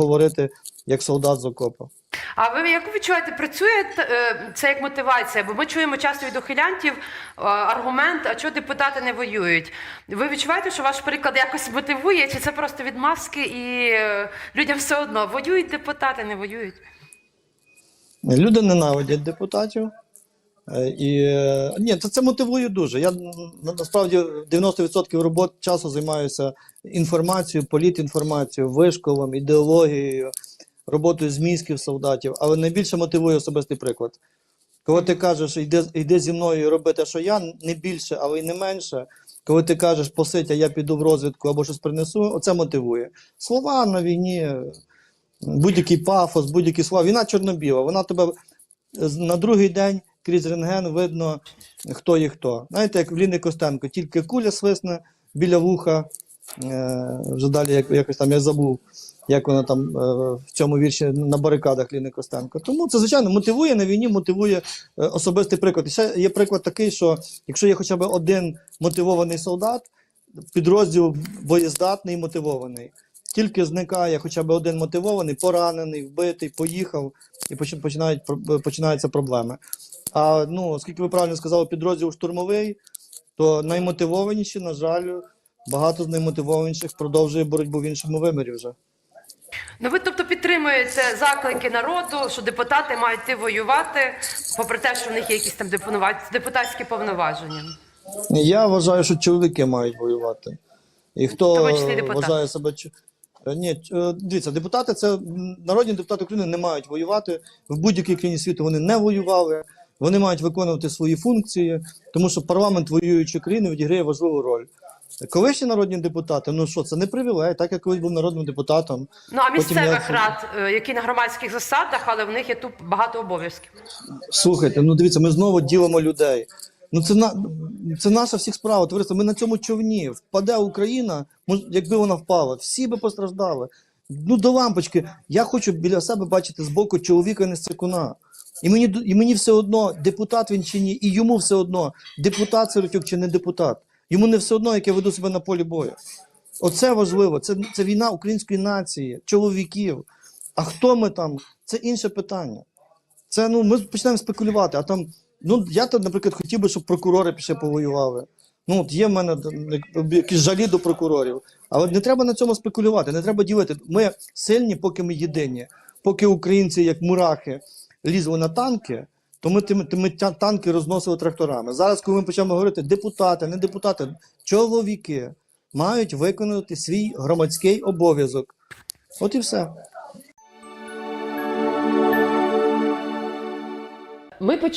говорити як солдат з окопа. А ви як ви відчуваєте, працює е, це як мотивація? Бо ми чуємо часто від ухилянтів е, аргумент, а чого депутати не воюють? Ви відчуваєте, що ваш приклад якось мотивує, чи це просто відмазки і е, людям все одно воюють депутати, не воюють? Люди ненавидять депутатів. Е, І е, ні, це, це мотивує дуже. Я насправді 90% робот часу займаюся інформацією, політінформацією, вишколом, ідеологією, роботою з мізків солдатів, але найбільше мотивує особистий приклад. Коли ти кажеш, йди, йди зі мною і роби те, що я, не більше, але й не менше. Коли ти кажеш, посидь, а я піду в розвідку або щось принесу, оце мотивує. Слова на війні, будь-який пафос, будь-які слова. Війна чорно-біла. Вона тебе на другий день крізь рентген видно, хто є хто. Знаєте, як в Ліни Костенко, тільки куля свисне біля вуха. Е, вже далі як, якось там я забув, як вона там е, в цьому вірші на барикадах Ліни Костенко. Тому це, звичайно, мотивує на війні, мотивує е, особистий приклад. І ще є приклад такий, що якщо є хоча б один мотивований солдат, підрозділ боєздатний і мотивований. Тільки зникає хоча б один мотивований, поранений, вбитий, поїхав, і починають починаються проблеми. А ну, оскільки ви правильно сказали, підрозділ штурмовий, то наймотивованіші, на жаль, багато з наймотивованіших продовжує боротьбу в іншому вимірі вже. Ну ви тобто підтримуєте заклики народу, що депутати мають йти воювати, попри те, що в них є якісь там депутат- депутатські повноваження. Я вважаю, що чоловіки мають воювати. І хто вважає себе. Е, Ні, е, дивіться, депутати це народні депутати України не мають воювати. В будь-якій країні світу вони не воювали. Вони мають виконувати свої функції, тому що парламент воюючої країни відіграє важливу роль. Колишні народні депутати, ну що, це не привілей, так як колись був народним депутатом. Ну а місцевих я- рад, е, які на громадських засадах, але в них є тут багато обов'язків. Слухайте, ну дивіться, ми знову ділимо людей. Ну це на це наша всіх справа. Товариство, ми на цьому човні. Впаде Україна, якби вона впала, всі би постраждали. Ну до лампочки. Я хочу біля себе бачити збоку чоловіка не цикуна. І мені і мені все одно, депутат він чи ні, і йому все одно, депутат Сиротюк чи не депутат. Йому не все одно, як я веду себе на полі бою. Оце важливо. Це, це війна української нації, чоловіків. А хто ми там? Це інше питання. Це ну ми починаємо спекулювати. А там, ну я то, наприклад, хотів би, щоб прокурори пішли повоювали. Ну, от є в мене якісь жалі до прокурорів. Але не треба на цьому спекулювати, не треба ділити. Ми сильні, поки ми єдині. Поки українці, як мурахи, лізли на танки, то ми тими, тими танки розносили тракторами. Зараз, коли ми почнемо говорити, депутати, не депутати, чоловіки мають виконати свій громадський обов'язок. От і все. Ми почули.